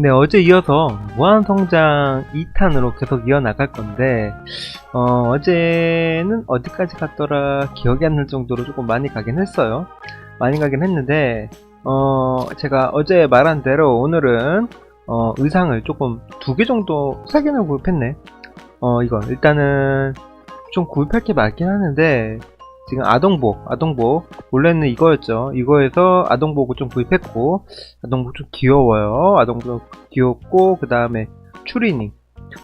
네, 어제 이어서 무한성장 2탄으로 계속 이어나갈 건데, 어, 어제는 어디까지 갔더라 기억이 안 날 정도로 조금 많이 가긴 했어요. 많이 가긴 했는데, 어, 제가 어제 말한 대로 오늘은, 어, 의상을 조금 두 개 정도, 세 개나 구입했네. 어, 이거, 일단은 좀 구입할 게 많긴 하는데, 지금 아동복, 아동복. 원래는 이거였죠. 이거에서 아동복을 좀 구입했고, 아동복 좀 귀여워요. 아동복 귀엽고, 그 다음에 추리닝.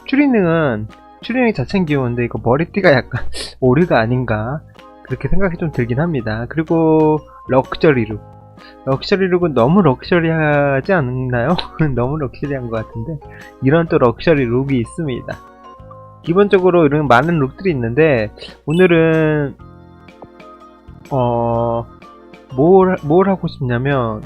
추리닝은, 추리닝 자체는 귀여운데, 이거 머리띠가 약간 오류가 아닌가. 그렇게 생각이 좀 들긴 합니다. 그리고, 럭셔리 룩. 럭셔리 룩은 너무 럭셔리하지 않나요? 너무 럭셔리한 것 같은데, 이런 또 럭셔리 룩이 있습니다. 기본적으로 이런 많은 룩들이 있는데, 오늘은 어, 뭘, 뭘 하고 싶냐면,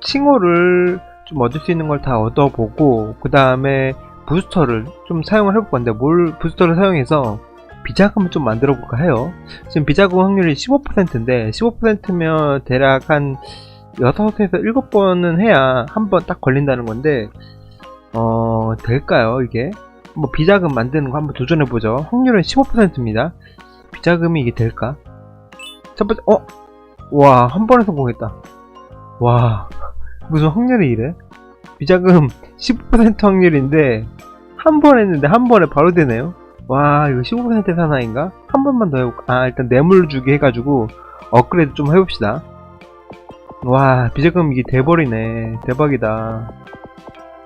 칭호를 좀 얻을 수 있는 걸 다 얻어보고, 그 다음에 부스터를 좀 사용을 해볼 건데, 뭘 부스터를 사용해서 비자금을 좀 만들어 볼까 해요. 지금 비자금 확률이 15%인데, 15%면 대략 한 6에서 7번은 해야 한 번 딱 걸린다는 건데, 어, 될까요, 이게? 뭐 비자금 만드는 거 한번 도전해보죠. 확률은 15%입니다. 비자금이 이게 될까? 첫 번째, 어? 와, 한 번에 성공했다. 와, 무슨 확률이 이래? 비자금 15% 확률인데, 한 번 했는데 한 번에 바로 되네요? 와, 이거 15% 사나인가? 한 번만 더 해볼까? 아, 일단 뇌물 주기 해가지고, 업그레이드 좀 해봅시다. 와, 비자금 이게 돼버리네. 대박이다.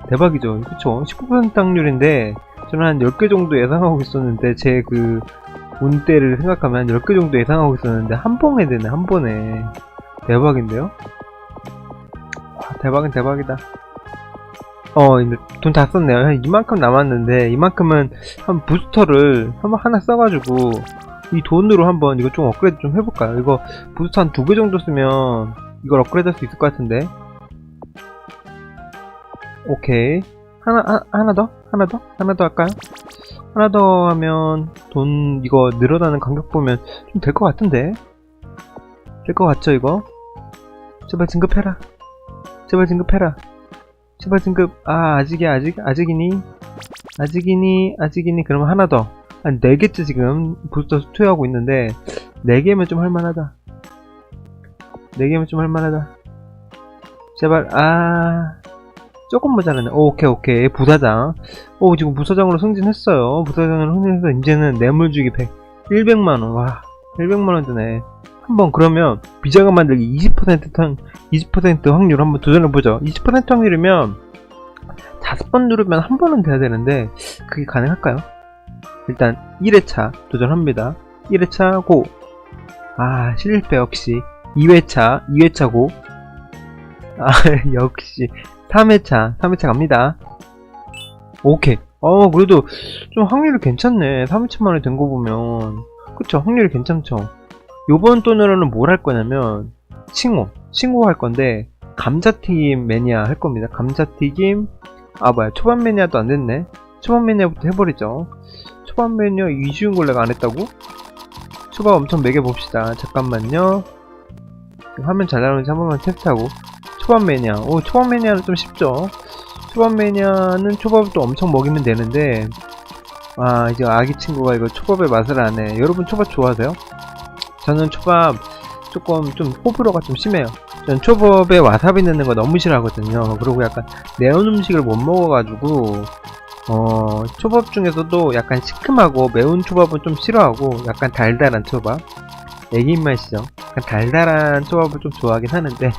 대박이죠. 그쵸? 19% 확률인데, 저는 한 10개 정도 예상하고 있었는데, 제 그, 운대를 생각하면 한 10개 정도 예상하고 있었는데 한 번에 되네 한 번에 대박인데요? 와, 대박은 대박이다 어 이제 돈 다 썼네요 한 이만큼 남았는데 이만큼은 한 부스터를 한번 하나 써가지고 이 돈으로 한번 이거 좀 업그레이드 좀 해볼까요? 이거 부스터 한 두 개 정도 쓰면 이걸 업그레이드 할 수 있을 것 같은데 오케이 하나, 하, 하나 더? 하나 더? 하나 더 할까요? 하나 더 하면 돈 이거 늘어나는 간격 보면 좀 될 것 같은데? 될 것 같죠 이거? 제발 진급해라. 제발 진급해라. 제발 진급. 아 아직이야 아직 아직이니? 아직이니 아직이니? 그러면 하나 더한 4개째 지금 부스터 투여하고 있는데 4개면 좀 할만하다. 4개면 좀 할만하다. 제발 아 조금 모자라네. 오, 오케이, 오케이. 부사장. 오, 지금 부사장으로 승진했어요. 부사장으로 승진해서 이제는 뇌물 주기 100, 100만원. 와, 100만원 드네. 한번 그러면 비자금 만들기 20% 탕, 20% 확률 한번 도전해보죠. 20% 확률이면 다섯 번 누르면 한 번은 돼야 되는데, 그게 가능할까요? 일단 1회차 도전합니다. 1회차 고. 아, 실패 역시. 2회차, 2회차 고. 아, 역시. 3회차, 3회차 갑니다. 오케이. 어, 그래도 좀 확률이 괜찮네. 3회차 만에 된 거 보면. 그쵸, 확률이 괜찮죠. 요번 돈으로는 뭘 할 거냐면, 칭호. 칭호 할 건데, 감자튀김 매니아 할 겁니다. 감자튀김, 아, 뭐야, 초밥 매니아도 안 됐네. 초밥 매니아부터 해버리죠. 초밥 매니아 이 쉬운 걸 내가 안 했다고? 초밥 엄청 매겨봅시다. 잠깐만요. 화면 잘 나오는지 한 번만 테스트하고. 초밥 매니아. 오, 초밥 매니아는 좀 쉽죠. 초밥 매니아는 초밥을 또 엄청 먹이면 되는데, 아, 이제 아기 친구가 이거 초밥의 맛을 아네. 여러분 초밥 좋아하세요? 저는 초밥 조금 좀 호불호가 좀 심해요. 전 초밥에 와사비 넣는 거 너무 싫어하거든요. 그리고 약간 매운 음식을 못 먹어가지고, 어, 초밥 중에서도 약간 시큼하고 매운 초밥은 좀 싫어하고, 약간 달달한 초밥. 애기 입맛이죠. 약간 달달한 초밥을 좀 좋아하긴 하는데,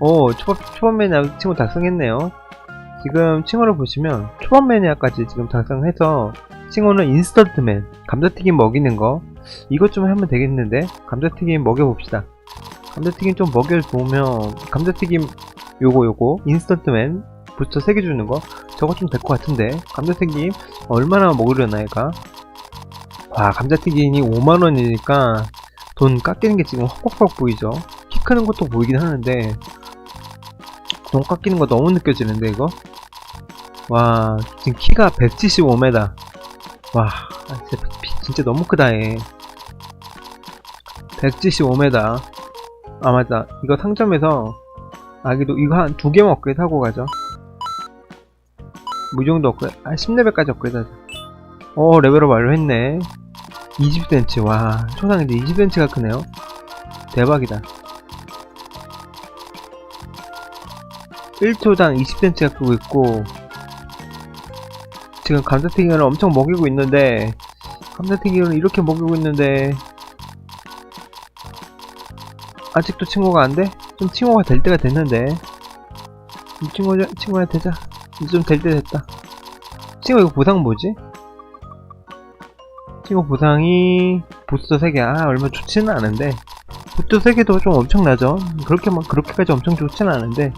오, 초밥, 초밥 매니아 친구 달성했네요. 지금 칭호를 보시면 초밥 매니아까지 지금 달성해서 칭호는 인스턴트맨, 감자튀김 먹이는 거. 이것 좀 하면 되겠는데? 감자튀김 먹여봅시다. 감자튀김 좀 먹여보면 감자튀김 요거 요거 인스턴트맨 부스터 3개 주는 거? 저거 좀 될 것 같은데? 감자튀김 얼마나 먹으려나 얘가? 와 감자튀김이 5만원이니까 돈 깎이는 게 지금 헉헉헉 보이죠? 키 크는 것도 보이긴 하는데 돈 깎이는 거 너무 느껴지는데 이거? 와 지금 키가 175m 와 아, 진짜, 너무 크다 얘. 175m 아 맞다. 이거 상점에서 아기도 이거 한 두 개만 업그레이드 하고 가죠. 뭐이 정도 업그레이드 아 10레벨까지 업그레이드 하자. 어 레벨업 완료했네. 20cm 와 초상인데 20cm가 크네요. 대박이다 1초당 20cm가 크고 있고 지금 감자튀김을 엄청 먹이고 있는데 감자튀김을 이렇게 먹이고 있는데 아직도 친구가 안 돼? 좀 친구가 될 때가 됐는데. 좀 친구, 친구가 되자. 이제 좀될 때 됐다. 친구 이거 보상 뭐지? 친구 보상이 부스터 3개. 아 얼마 좋지는 않은데. 부스터 3개도 좀 엄청나죠? 그렇게 막 그렇게까지 엄청 좋지는 않은데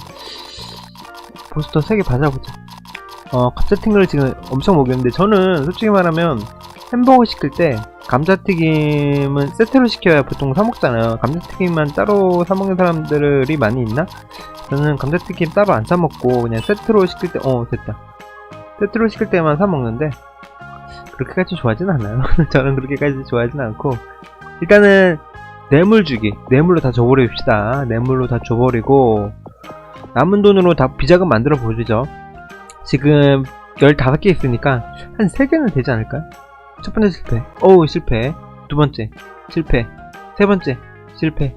부스터 3개 받아보자. 어 감자튀김을 지금 엄청 먹였는데 저는 솔직히 말하면 햄버거 시킬 때 감자튀김은 세트로 시켜야 보통 사 먹잖아요. 감자튀김만 따로 사 먹는 사람들이 많이 있나? 저는 감자튀김 따로 안 사 먹고 그냥 세트로 시킬 때 어 됐다. 세트로 시킬 때만 사 먹는데 그렇게까지 좋아하진 않아요. 저는 그렇게까지 좋아하진 않고 일단은 뇌물 주기 뇌물로 다 줘버립시다. 뇌물로 다 줘버리고 남은 돈으로 다 비자금 만들어 보시죠. 지금 15개 있으니까 한 3개는 되지 않을까? 첫 번째 실패. 어우 실패. 두 번째 실패. 세 번째 실패.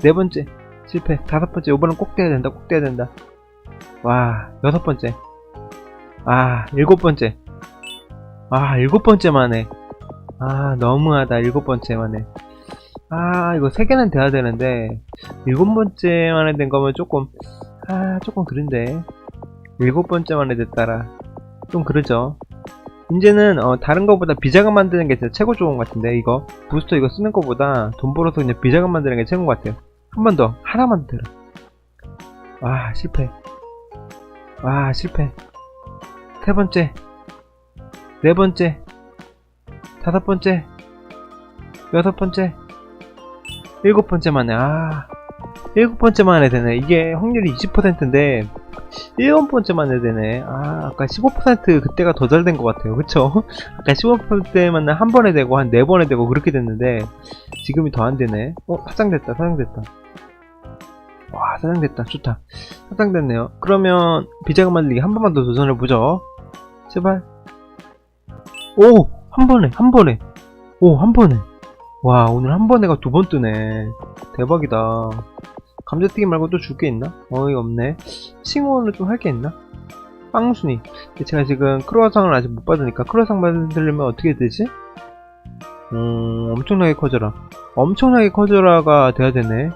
네 번째 실패. 다섯 번째. 이번엔 꼭 돼야 된다 꼭 돼야 된다. 와 여섯 번째. 아 일곱 번째. 아 일곱 번째 만에. 아 너무하다. 일곱 번째 만에. 아 이거 세 개는 돼야 되는데 일곱 번째 만에 된 거면 조금 아 조금 그런데. 일곱 번째 만에 됐다라. 좀 그러죠. 이제는 어, 다른 거보다 비자금 만드는 게 진짜 최고 좋은 것 같은데 이거. 부스터 이거 쓰는 거보다 돈 벌어서 그냥 비자금 만드는 게 최고인 것 같아요. 한 번 더. 하나만 들어. 와 실패. 와 실패. 세 번째. 네 번째. 다섯 번째. 여섯 번째. 일곱 번째 만에. 아 일곱 번째 만에 되네. 이게 확률이 20%인데 일곱 번째 만에 되네. 아 아까 15% 그때가 더 잘 된 것 같아요. 그쵸? 아까 15%만 한 번에 되고 한 네 번에 되고 그렇게 됐는데 지금이 더 안 되네. 어 사장됐다 사장됐다. 와 사장됐다. 좋다. 사장됐네요. 그러면 비자금 만들기 한 번만 더 도전해보죠. 제발. 오! 한 번에 한 번에. 오 한 번에. 와 오늘 한 번에가 두 번 뜨네. 대박이다 감자튀김 말고 또 줄 게 있나? 어이 없네. 칭호는 좀할 게 있나? 빵순이. 제가 지금 크로아상을 아직 못 받으니까 크로아상 받으려면 어떻게 되지? 음 엄청나게 커져라. 엄청나게 커져라가 돼야 되네.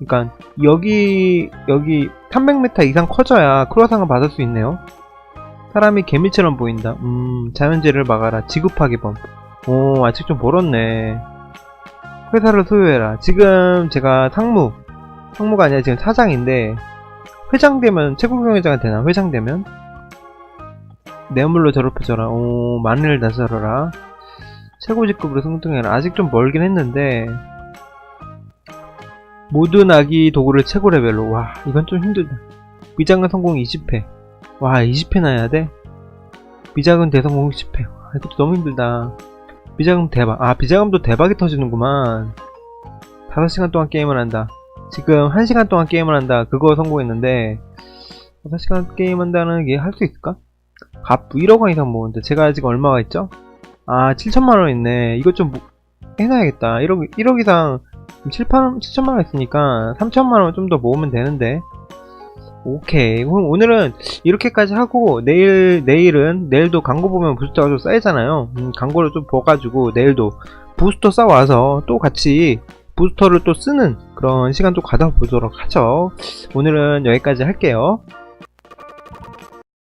그러니까 여기 여기 300m 이상 커져야 크로아상을 받을 수 있네요. 사람이 개미처럼 보인다. 음 자연재해를 막아라. 지급파괴범. 오 아직 좀 멀었네. 회사를 소유해라. 지금 제가 상무 상무가 아니라 지금 사장인데 회장 되면 최고경영자가 되나? 회장 되면? 뇌물로 괴롭혀줘라. 오 마늘을 다스려라. 최고 직급으로 승등해라. 아직 좀 멀긴 했는데 모든 아기 도구를 최고 레벨로. 와 이건 좀 힘들다. 미장은 성공 20회. 와 20회나 해야 돼? 미장은 대성공 10회. 와, 이것도 너무 힘들다. 비자금 대박. 아 비자금도 대박이 터지는구만. 5시간 동안 게임을 한다 지금 1시간 동안 게임을 한다. 그거 성공했는데 5시간 게임 한다는 게 할 수 있을까? 값 1억 원 이상 모으는데 제가 지금 얼마가 있죠? 아 7천만 원 있네. 이것 좀 모- 해놔야겠다. 1억, 1억 이상 7천, 7천만 원 있으니까 3천만 원 좀 더 모으면 되는데. 오케이. 그럼 오늘은 이렇게까지 하고 내일 내일은 내일도 광고 보면 부스터가 좀 쌓이잖아요. 음, 광고를 좀 봐가지고 내일도 부스터 쌓아와서 또 같이 부스터를 또 쓰는 그런 시간 좀 가져보도록 하죠. 오늘은 여기까지 할게요